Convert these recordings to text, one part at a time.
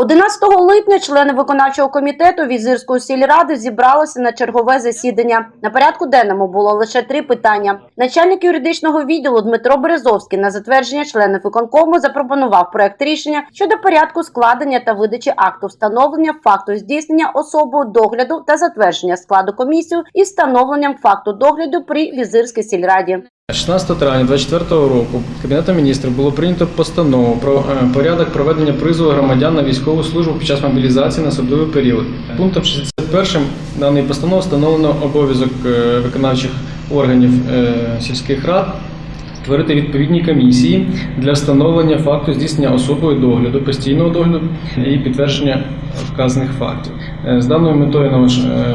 11 липня члени виконавчого комітету Візирської сільради зібралися на чергове засідання. На порядку денному було лише три питання. Начальник юридичного відділу Дмитро Березовський на затвердження членів виконкому запропонував проект рішення щодо порядку складення та видачі акту встановлення факту здійснення особою догляду та затвердження складу комісії із встановленням факту догляду при Візирській сільраді. 16 травня 2024 року Кабінетом міністрів було прийнято постанову про е, порядок проведення призову громадян на військову службу під час мобілізації на особливий період. Пунктом 61 даної постанови встановлено обов'язок е, виконавчих органів е, сільських рад створити відповідні комісії для встановлення факту здійснення особою догляду, постійного догляду і підтвердження вказаних фактів. З даною метою на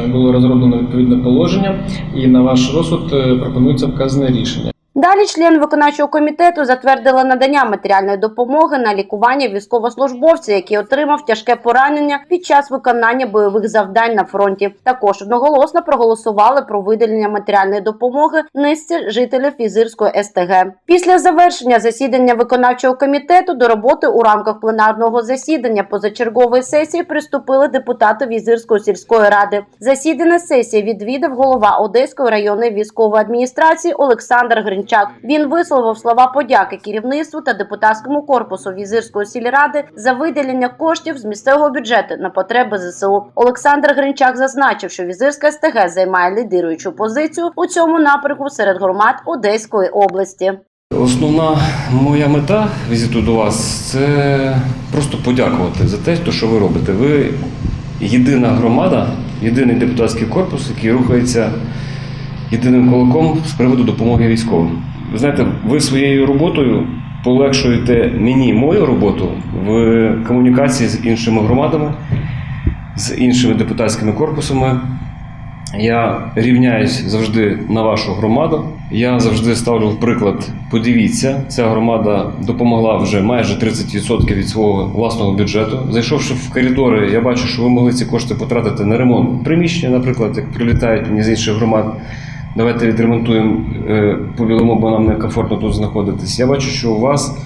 було розроблено відповідне положення, і на ваш розсуд пропонується вказане рішення. Далі член виконавчого комітету затвердили надання матеріальної допомоги на лікування військовослужбовця, який отримав тяжке поранення під час виконання бойових завдань на фронті. Також одноголосно проголосували про виділення матеріальної допомоги низці жителів Візирської СТГ. Після завершення засідання виконавчого комітету до роботи у рамках пленарного засідання позачергової сесії приступили депутати Візирської сільської ради. Засідання сесії відвідав голова Одеської районної військової адміністрації Олександр Гринчак. Він висловив слова подяки керівництву та депутатському корпусу Візирської сільради за виділення коштів з місцевого бюджету на потреби ЗСУ. Олександр Гринчак зазначив, що Візирська СТГ займає лідируючу позицію у цьому напрямку серед громад Одеської області. Основна моя мета візиту до вас це просто подякувати за те, що ви робите. Ви єдина громада, єдиний депутатський корпус, який рухається єдиним кулаком з приводу допомоги військовим. Ви знаєте, ви своєю роботою полегшуєте мені мою роботу в комунікації з іншими громадами, з іншими депутатськими корпусами. Я рівняюсь завжди на вашу громаду. Я завжди ставлю в приклад. Подивіться, ця громада допомогла вже майже 30% від свого власного бюджету. Зайшовши в коридори, я бачу, що ви могли ці кошти потратити на ремонт приміщення, наприклад, як прилітають мені з інших громад. Давайте відремонтуємо е, бо нам некомфортно тут знаходитись. Я бачу, що у вас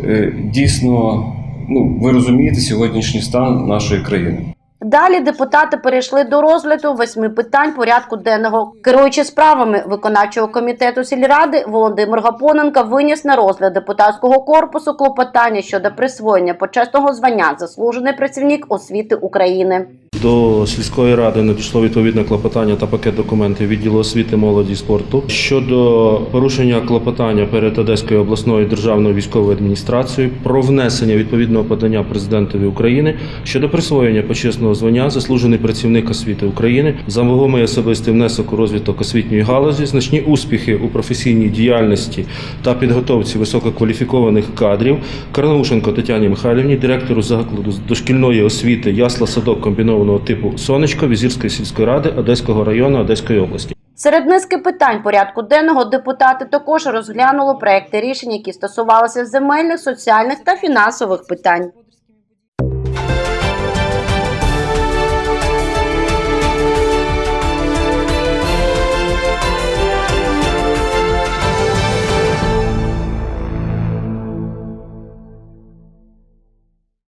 е, дійсно ну, ви розумієте сьогоднішній стан нашої країни. Далі депутати перейшли до розгляду восьми питань порядку денного. Керуючи справами виконавчого комітету сільради, Володимир Гапоненко виніс на розгляд депутатського корпусу клопотання щодо присвоєння почесного звання заслужений працівник освіти України. До сільської ради надійшло відповідне клопотання та пакет документів відділу освіти, молоді спорту щодо порушення клопотання перед Одеською обласною державною військовою адміністрацією про внесення відповідного подання президентові України щодо присвоєння почесного звання заслужений працівник освіти України за вагомий особистий внесок у розвиток освітньої галузі, значні успіхи у професійній діяльності та підготовці висококваліфікованих кадрів Карнаушенко Тетяні Михайлівні, директору закладу дошкільної освіти ясла садок комбінованого типу Сонечко Візірської сільської ради Одеського району Одеської області. Серед низки питань порядку денного депутати також розглянули проекти рішень, які стосувалися земельних, соціальних та фінансових питань.